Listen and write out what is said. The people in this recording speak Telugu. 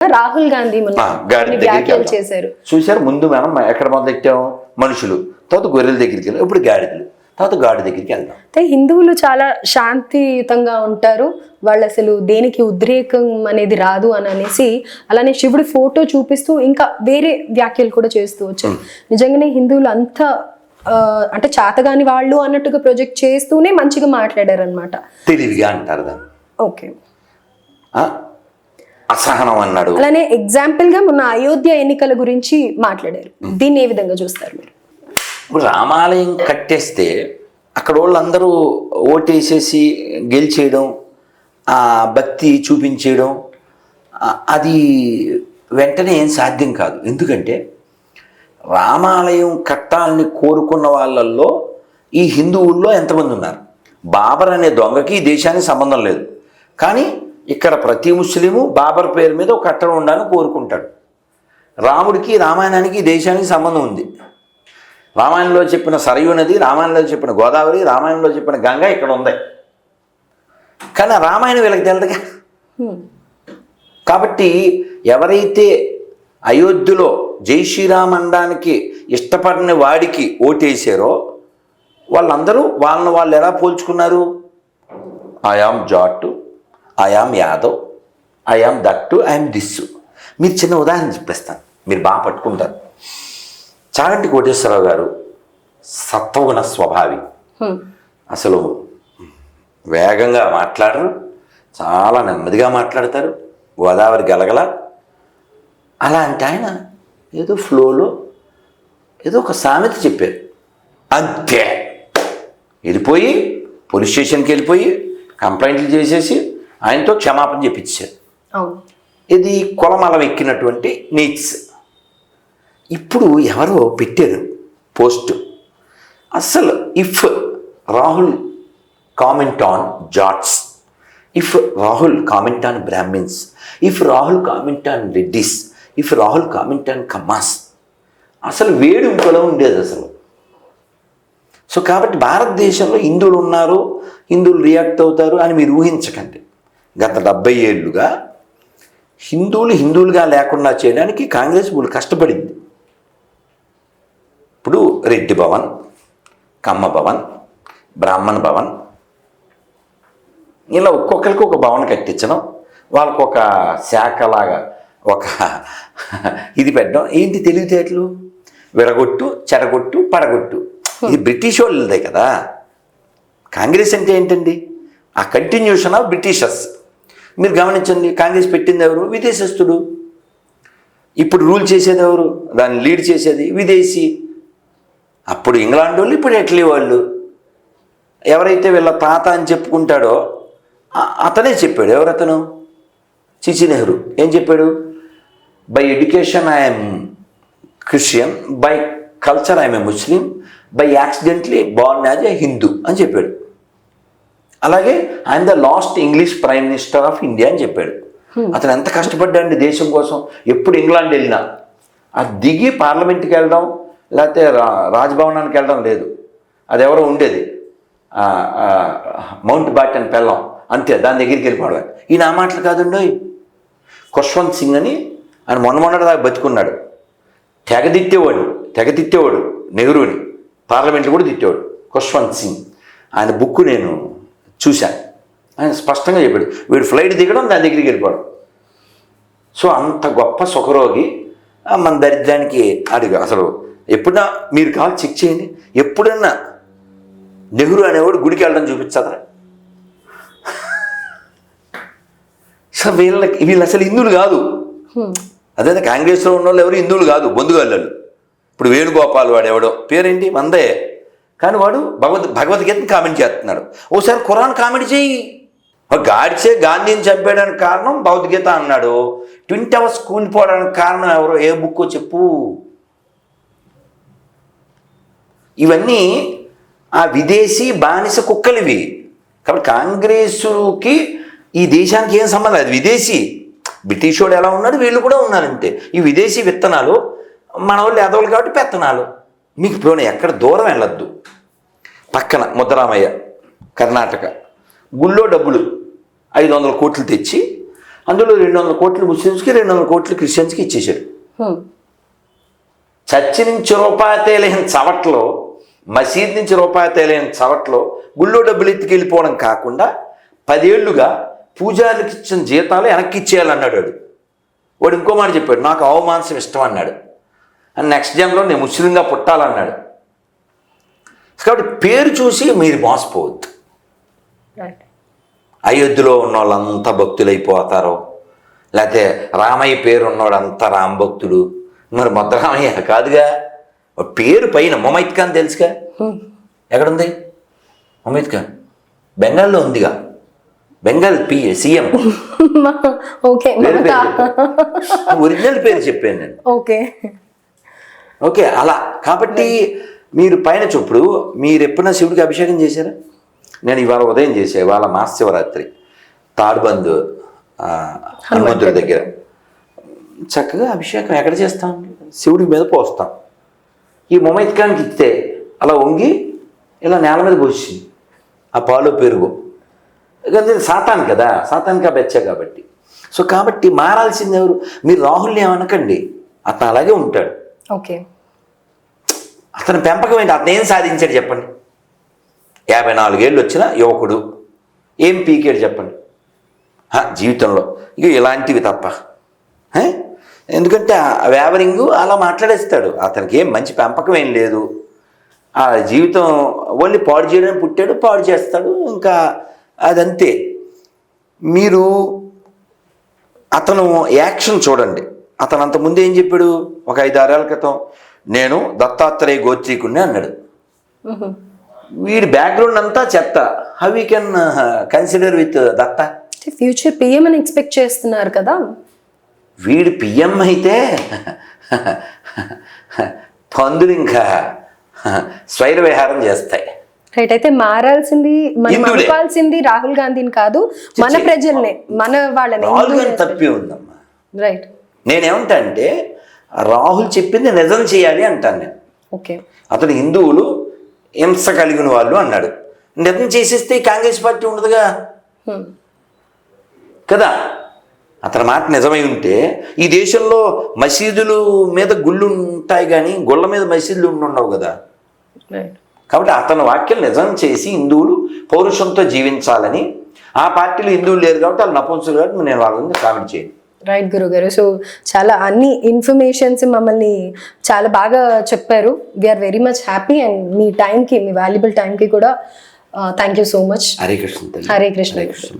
రాహుల్ గాంధీ వ్యాఖ్యలు. చేశారు. చూశారు ముందు మనం ఎక్కడ మొదలెట్టాం మనుషులు. తర్వాత గొర్రెల దగ్గరికి వెళ్ళాం ఇప్పుడు గాడిదలు. తర్వాత గాడి దగ్గరికి వెళ్దాం. అయితే హిందువులు చాలా శాంతియుతంగా ఉంటారు. వాళ్ళు అసలు దేనికి ఉద్రేకం అనేది రాదు అని అనేసి అలానే శివుడి ఫోటో చూపిస్తూ ఇంకా వేరే వ్యాఖ్యలు కూడా చేస్తూ వచ్చారు. నిజంగానే హిందువులు అంత అంటే చాతగాని వాళ్ళు అన్నట్టుగా ప్రొజెక్ట్ చేస్తూనే మంచిగా మాట్లాడారు అనమాట తెలివిగా అంటారు ఓకే? అసహనం అన్నాడు. అలానే ఎగ్జాంపుల్గా మొన్న అయోధ్య ఎన్నికల గురించి మాట్లాడారు. దీన్ని ఏ విధంగా చూస్తారు మీరు? ఇప్పుడు రామాలయం కట్టేస్తే అక్కడ వాళ్ళందరూ ఓటేసేసి గెలిచేయడం ఆ భక్తి చూపించేయడం అది వెంటనే ఏం సాధ్యం కాదు. ఎందుకంటే రామాలయం కట్టాలని కోరుకున్న వాళ్ళల్లో ఈ హిందువుల్లో ఎంతమంది ఉన్నారు? బాబర్ అనే దొంగకి ఈ దేశానికి సంబంధం లేదు. కానీ ఇక్కడ ప్రతి ముస్లిము బాబర్ పేరు మీద ఒక కట్టడం ఉండాలని కోరుకుంటాడు. రాముడికి రామాయణానికి ఈ దేశానికి సంబంధం ఉంది. రామాయణంలో చెప్పిన సరయూ నది రామాయణంలో చెప్పిన గోదావరి రామాయణంలో చెప్పిన గంగ ఇక్కడ ఉంది. కానీ రామాయణం వీళ్ళకి తెలదుగా? హ్మ్. కాబట్టి ఎవరైతే అయోధ్యలో జై శ్రీరామ్ అనడానికి ఇష్టపడిన వాడికి ఓటేసారో వాళ్ళందరూ వాళ్ళని వాళ్ళు ఎలా పోల్చుకున్నారు? I am Jat I am Yadav I am that I'm this మీరు చిన్న ఉదాహరణ చెప్పేస్తాను. మీరు బాగా పట్టుకుంటారు. చాగంటి కోటేశ్వరరావు గారు సత్వగుణ స్వభావి. అసలు వేగంగా మాట్లాడరు. చాలా నెమ్మదిగా మాట్లాడతారు. గోదావరి గలగల. అలాంటి ఆయన ఏదో ఫ్లోలో ఏదో ఒక సామెత చెప్పారు. అంతే. వెళ్ళిపోయి పోలీస్ స్టేషన్కి వెళ్ళిపోయి కంప్లైంట్లు చేసేసి ఆయనతో క్షమాపణ చెప్పించారు. ఇది కొలమలం ఎక్కినటువంటి నీట్స్ ఇప్పుడు ఎవరో పెట్టారు పోస్ట్. అసలు if Rahul comment on Jats if Rahul comment on Brahmins if Rahul comment on Reddys if Rahul comment on Kammas. అసలు వేడి ఇంకోలా ఉండేది అసలు. సో కాబట్టి భారతదేశంలో హిందువులు ఉన్నారు హిందువులు రియాక్ట్ అవుతారు అని మీరు ఊహించకండి. గత డెబ్బై ఏళ్ళుగా హిందువులు హిందువులుగా లేకుండా చేయడానికి కాంగ్రెస్ ఇప్పుడు కష్టపడింది. ఇప్పుడు రెడ్డి భవన్ కమ్మ భవన్ బ్రాహ్మణ భవన్ ఇలా ఒక్కొక్కరికి ఒక భవన్ కట్టించడం వాళ్ళకు ఒక శాఖలాగా ఒక ఇది పెట్టడం ఏంటి తెలివితేటలు? విడగొట్టు చెడగొట్టు పడగొట్టు. ఇది బ్రిటిష్ వాళ్ళదే కదా. కాంగ్రెస్ అంటే ఏంటండి? ఆ కంటిన్యూషన్ ఆఫ్ బ్రిటిషర్స్ మీరు గమనించండి కాంగ్రెస్ పెట్టింది ఎవరు? విదేశస్తుడు ఇప్పుడు రూల్ చేసేది ఎవరు? దాన్ని లీడ్ చేసేది విదేశీ. అప్పుడు ఇంగ్లాండ్ వాళ్ళు ఇప్పుడు ఇటలీ వాళ్ళు. ఎవరైతే వీళ్ళ తాత అని చెప్పుకుంటాడో అతనే చెప్పాడు. ఎవరతను చిచి నెహ్రూ. ఏం చెప్పాడు? By education I'm Christian by culture I'm a Muslim by accidentally born as a Hindu అని చెప్పాడు. అలాగే ఆయన the last English prime minister of India అని చెప్పాడు. అతను ఎంత కష్టపడ్డాండి దేశం కోసం? ఎప్పుడు ఇంగ్లాండ్ వెళ్ళినా. ఆ దిగి పార్లమెంట్కి వెళ్ళడం లేకపోతే రా రాజ్భవనానికి వెళ్ళడం లేదు. అది ఎవరో ఉండేది మౌంట్ బాటన్ పెళ్ళం. అంతే దాని దగ్గరికి వెళ్ళిపోవడం. ఈయన ఆ మాటలు కాదండి ఖుష్వంత్ సింగ్ అని ఆయన మొన్న మొన్నటి దాకా బతుకున్నాడు. తెగ తిట్టేవాడు తెగ తిట్టేవాడు నెహ్రూని. పార్లమెంట్లో కూడా తిట్టేవాడు. ఖుష్వంత్ సింగ్. ఆయన బుక్ నేను చూశాను ఆయన స్పష్టంగా చెప్పాడు. వీడు ఫ్లైట్ దిగడం దాని దగ్గరికి వెళ్ళిపోవడం. సో అంత గొప్ప సుఖరోగి మన దరిద్రానికి అడిగా అసలు ఎప్పుడన్నా మీరు కావాలి చెక్ చేయండి. ఎప్పుడన్నా నెహ్రూ అనేవాడు గుడికి వెళ్ళడం చూపించదా సో వీళ్ళకి వీళ్ళు అసలు హిందువులు కాదు. అదే కాంగ్రెస్లో ఉన్న వాళ్ళు ఎవరు హిందువులు కాదు బొందుగాళ్ళు ఇప్పుడు వేణుగోపాల్ వాడు ఎవడో పేరేంటి? మందే కానీ వాడు భగవద్ భగవద్గీతని కామెంట్ చేస్తున్నాడు. ఓసారి ఖురాన్ కామెంట్ చేయి. గాడిచే గాంధీని చంపేయడానికి కారణం భగవద్గీత అన్నాడు. ట్విన్ టవర్స్ కూలిపోవడానికి కారణం ఎవరో ఏ బుక్కో చెప్పు. ఇవన్నీ ఆ విదేశీ బానిస కుక్కలు ఇవి కాబట్టి కాంగ్రెసుకి ఈ దేశానికి ఏం సంబంధం లేదు. విదేశీ. బ్రిటిష్ వాడు ఎలా ఉన్నాడు? వీళ్ళు కూడా ఉన్నారంతే. ఈ విదేశీ విత్తనాలు మన వాళ్ళు ఎదవలు కాబట్టి పెత్తనాలు. మీకు ఇప్పుడు ఎక్కడ దూరం వెళ్ళొద్దు. పక్కన ముద్దరామయ్య కర్ణాటక. గుళ్ళో డబ్బులు ఐదు వందల కోట్లు తెచ్చి అందులో రెండు వందల కోట్లు ముస్లిమ్స్కి రెండు వందల కోట్లు క్రిస్టియన్స్కి ఇచ్చేశాడు. హ్మ్. చర్చి నుంచి రూపాయి తేలేని చవట్లో మసీద్ నుంచి రూపాయి తేలేని చవట్లో గుళ్ళో డబ్బులు ఎత్తుకెళ్ళిపోవడం కాకుండా పదేళ్ళుగా పూజారికి ఇచ్చిన జీతాలు వెనక్కి ఇచ్చేయాలన్నాడు వాడు. వాడు ఇంకో మాట చెప్పాడు నాకు అవమాంసం ఇష్టం అన్నాడు. అండ్ నెక్స్ట్ జన్లో నేను ముస్లింగా పుట్టాలన్నాడు. కాబట్టి పేరు చూసి మీరు మోసపోవద్దు. అయోధ్యలో ఉన్న వాళ్ళంతా భక్తులైపోతారు. లేకపోతే రామయ్య పేరు ఉన్నవాడంతా రామ భక్తుడు. మరి ముద్దరామయ్య కాదుగా? పేరు పైన మొమైత్ ఖాన్ తెలుసుగా? హ్మ్. ఎక్కడుంది? మొమైత్ ఖాన్. బెంగాల్లో ఉందిగా. Bengal P CM. Okay original పేరు చెప్పాను నేను. ఓకే ఓకే అలా. కాబట్టి మీరు పైన చూప్పుడు మీరు ఎప్పుడైనా శివుడికి అభిషేకం చేశారా? నేను ఇవాళ ఉదయం చేసే ఇవాళ మహాశివరాత్రి తాడుబందు హనుమంతుడి దగ్గర. చక్కగా అభిషేకం ఎక్కడ చేస్తాం? శివుడి మీద పోస్తాం. ఈ మొమైత్ ఖాన్కి ఇస్తే అలా వంగి ఇలా నేల మీద పోసింది ఆ పాలు పెరుగు. ఎందుకంటే సాతాన్ కదా సాతాన్ కా బెచ్చ కాబట్టి. సో కాబట్టి మారాల్సింది ఎవరు? మీరు రాహుల్ని ఏమనకండి. అతను అలాగే ఉంటాడు. ఓకే. అతని పెంపకం ఏంటి? అతను ఏం సాధించాడు చెప్పండి? యాభై నాలుగేళ్ళు వచ్చిన యువకుడు ఏం పీకాడు చెప్పండి? జీవితంలో. ఇక ఇలాంటివి తప్ప. ఎందుకంటే వేవరింగ్ అలా మాట్లాడేస్తాడు. అతనికి ఏం మంచి పెంపకం ఏం లేదు. ఆ జీవితం ఓన్లీ పాడు చేయడానికి పుట్టాడు పాడు చేస్తాడు. ఇంకా అదంతే. మీరు అతను యాక్షన్ చూడండి. అతను అంతకుముందు ముందు ఏం చెప్పాడు? ఒక ఐదు ఆరేళ్ళ క్రితం నేను దత్తాత్రేయ గోత్రీకుణ్ణి అన్నాడు. వీడి బ్యాక్గ్రౌండ్ అంతా చెత్త. How we can consider with Datta? Future PM అని ఎక్స్పెక్ట్ చేస్తున్నారు కదా. వీడి పిఎం అయితే పందులు ఇంకా స్వైర విహారం చేస్తాయి. రైట్ అయితే మారాల్సింది మనం. అనుకోవాల్సింది రాహుల్ గాంధీని కాదు మన. ప్రజల్నే మన వాళ్ళని తప్పి ఉందమ్మా. రైట్ నేనేమంటా అంటే రాహుల్ చెప్పింది నిజం చేయాలి అంటాను నేను. ఓకే. అతను హిందువులు హింస కలిగిన వాళ్ళు అన్నాడు. నిజం చేసేస్తే కాంగ్రెస్ పార్టీ ఉండదుగా? కదా? అతని మాట నిజమై ఉంటే ఈ దేశంలో మసీదులు మీద గుళ్ళు ఉంటాయి కానీ గుళ్ళ మీద మసీదులు ఉండవు కదా? కాబట్టి అతని వాక్యం నిజం చేసి హిందువులు పౌరుషంతో జీవించాలని ఆ పార్టీలో హిందువులు లేరు కాబట్టి వాళ్ళు నపుంసులు కాబట్టి నేను వాళ్ళ గురించి కామెంట్ చేయను. రైట్ గురుగారు సో చాలా అన్ని ఇన్ఫర్మేషన్స్ మమ్మల్ని చాలా బాగా చెప్పారు we are very much happy and మీ టైంకి మీ వాల్యుబుల్ టైంకి కూడా thank you so much Hare Krishna తల్లి. హరే కృష్ణ. హరే కృష్ణ